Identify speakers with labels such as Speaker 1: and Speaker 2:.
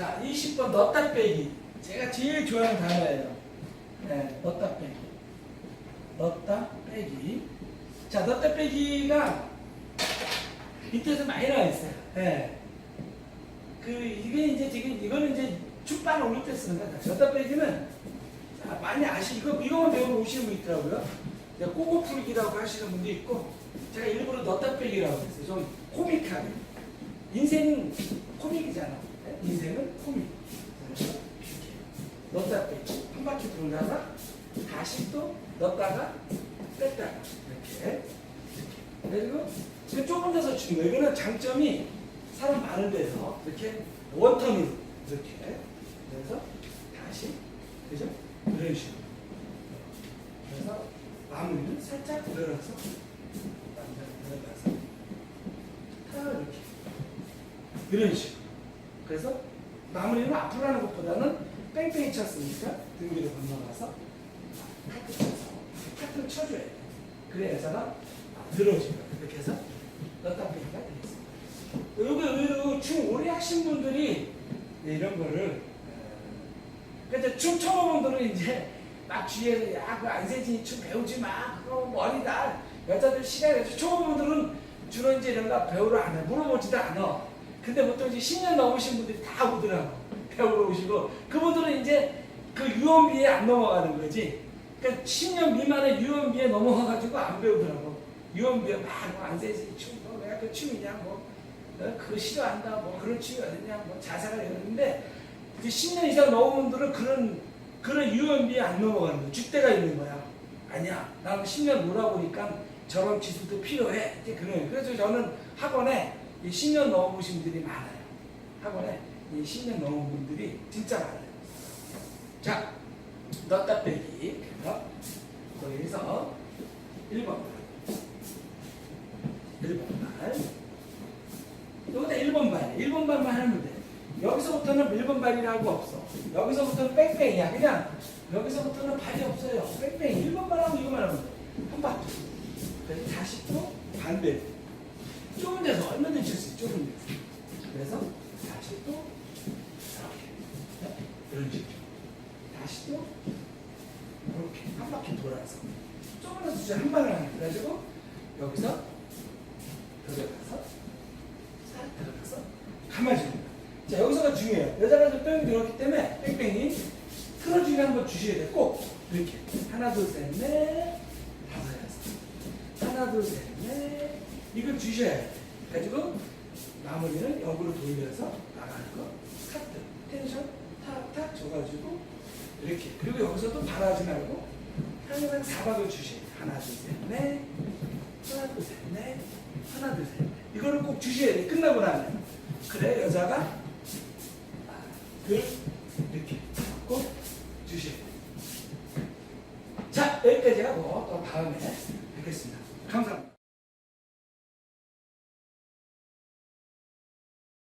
Speaker 1: 자, 20번 넣다 빼기. 제가 제일 좋아하는 단어예요. 네, 넣다 빼기. 넣다 빼기. 자, 넣다 빼기가 밑에서 많이 나와 있어요. 네. 그, 이게 이제 지금, 이거는 이제 출판 올릴 때 쓰는 거다. 넣다 빼기는 자, 많이 아시, 이거, 이거만 배우러 오시는 분 있더라고요. 꼬고 풀기라고 하시는 분도 있고, 제가 일부러 넣다 빼기라고 했어요. 좀 코믹하게. 인생은 코믹이잖아. 네? 인생은 이렇게 넣다 빼기. 한 바퀴 돌다가 다시 또 넣다가 뺐다가 이렇게. 그리고 지금 조금 더서 주는 거예요. 이거는 장점이 사람 많은 데서 이렇게 원턴으로 이렇게. 그래서 다시 그죠? 이런 식으로. 그래서 마무리는 살짝 늘어서 늘어서 딱 이렇게. 이런 식으로. 그래서 마무리는 앞으로 하는 것보다는 뺑뺑이 쳤으니까 등 위로 건너가서 카트 쳐서 카트를 쳐줘야 돼. 그래야 여자가 늘어지고 이렇게 해서 넣다 빼기가 되겠습니다. 여기 의외로 춤 오래 하신 분들이 네, 이런 거를 그래서 춤 초보분들은 이제 막 주위에서 야그 안세진이 춤 배우지 마. 그거 머리다. 여자들 시간이 초보분들은 주로 이제 이런 거 배우러 안 해. 물어보지도 않아 근데 보통 이제 10년 넘으신 분들이 다 오더라고 배우러 오시고 그분들은 이제 그 유언비에 안 넘어가는 거지 그러니까 10년 미만의 유언비에 넘어가가지고 안 배우더라고 유언비에 막뭐 안세진이 춤뭐 내가 그 춤이냐 뭐 어, 그거 싫어한다 뭐 그런 춤이 어딨냐 뭐 자세가 이러는데 이제 10년 이상 넘은 분들은 그런 그런 유언비에 안 넘어가는 거야. 줏대가 있는 거야. 아니야. 나는 10년 놀아보니까 저런 기술도 필요해. 이제 그런. 그래서 저는 학원에 이 10년 넘으신 분들이 많아요. 학원에 이 10년 넘은 분들이 진짜 많아요. 자, 넣다 빼기. 그래서 거기서 1번 발. 1번 발. 여기다 1번 발. 1번 발만 하면 돼. 여기서부터는 1번 발이라고 없어. 여기서부터는 뺑뺑이야. 그냥 여기서부터는 발이 없어요. 뺑뺑이. 1번 발하고 이거만 하면 돼. 한 바퀴. 그래서 다시 또 반대. 좁은 데서 얼마든지 칠수 있어. 좁은 데서. 그래서 다시 또 이렇게. 네? 이런 식으로. 다시 또 이렇게 한 바퀴 돌아서. 좁은 데서 진짜 한 방을 하는 그래가지고 여기서 들어가서 살 들어가서 가만히 거야. 자, 여기서가 중요해요. 여자가 좀 뺑이 들었기 때문에 뺑뺑이 틀어주기 한번 주셔야 돼. 꼭 이렇게. 하나, 둘, 셋, 넷, 다섯, 여섯. 하나, 둘, 셋, 넷. 이걸 주셔야 돼. 가지고 마무리는 역으로 돌려서 나가는 거. 카트, 텐션, 탁탁 줘가지고 이렇게. 그리고 여기서 또 바라지 말고 항상 사박을 돼. 하나, 둘, 셋, 넷. 하나, 둘, 셋, 넷. 하나, 둘, 셋. 이거를 꼭 주셔야 돼. 끝나고 나면. 그래, 여자가 그 이렇게 꼭 주셔야 돼요. 자, 여기까지 하고 또 다음에 뵙겠습니다. 감사합니다.